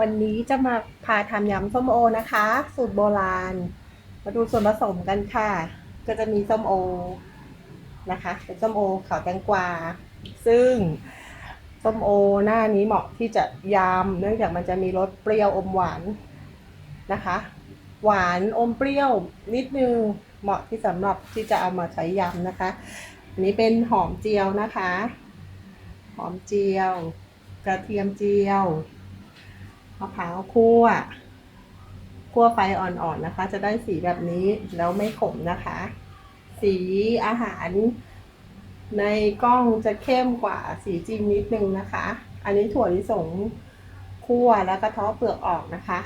วันนี้จะมาพาทำยำส้มโอนะคะ สูตรโบราณ มาดูส่วนผสมกันค่ะ ก็จะมีส้มโอนะคะ เป็นส้มโอขาวแตงกวา ซึ่งส้มโอหน้านี้เหมาะที่จะยำเนื่องจากมันจะมีรสเปรี้ยวอมหวานนะคะ หวานอมเปรี้ยวนิดนึงเหมาะที่สำหรับที่จะเอามาใช้ยำนะคะอันนี้เป็นหอมเจียวนะคะ หอมเจียว กระเทียมเจียว มะพร้าวคั่วคั่วไฟอ่อนๆนะคะ จะได้สีแบบนี้แล้วไม่ขมนะคะ สีอาหารในกล้องจะเข้มกว่าสีจริงนิดนึงนะคะ อันนี้ถั่วลิสงคั่วแล้วก็ทาะเปลือกออกนะคะ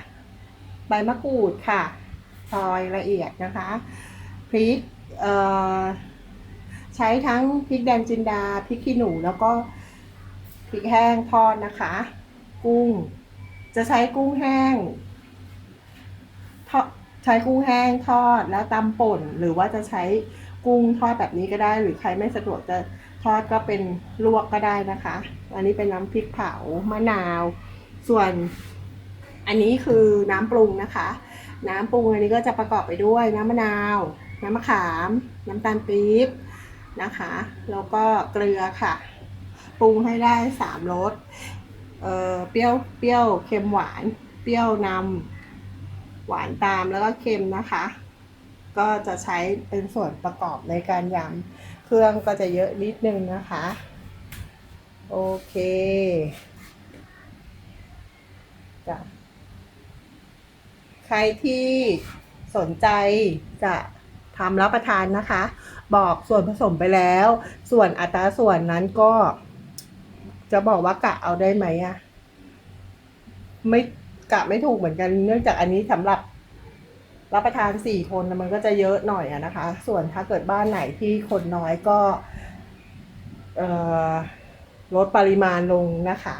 ใบมะกรูดค่ะซอยละเอียดนะคะพริกเอ่อใช้ทั้งพริกแดงจินดาพริกขี้หนูแล้วก็พริกแห้งทอดนะคะ กุ้ง จะใช้กุ้งแห้งทอดใช้กุ้งแห้งทอดแล้วตำป่น หรือว่าจะใช้กุ้งทอดแบบนี้ก็ได้ หรือใครไม่สะดวกจะทอดก็เป็นลวกก็ได้นะคะ อันนี้เป็นน้ำพริกเผามะนาว ส่วนอันนี้คือน้ำปรุงนะคะ น้ำปรุงอันนี้ก็จะประกอบไปด้วยน้ำมะนาว น้ำมะขาม น้ำตาลปี๊บนะคะ แล้วก็เกลือค่ะ ปรุงให้ได้สามรส เอ่อเปรี้ยวเปรี้ยวเค็มหวาน เปรี้ยวนำหวานตามแล้วก็เค็มนะคะ ก็จะใช้เป็นส่วนประกอบในการยำเครื่องก็จะเยอะนิดนึงนะคะ โอเคจ้ะใครที่สนใจจะทำรับประทานนะคะ บอกส่วนผสมไปแล้ว ส่วนอัตราส่วนนั้นก็ จะบอกว่ากะเอาได้ไหมอะไม่กะไม่ถูกเหมือนกัน เนื่องจากอันนี้สำหรับรับประทานสี่คนมันก็จะเยอะหน่อยอะนะคะ ส่วนถ้าเกิดบ้านไหนที่คนน้อยก็ลดปริมาณลงนะคะ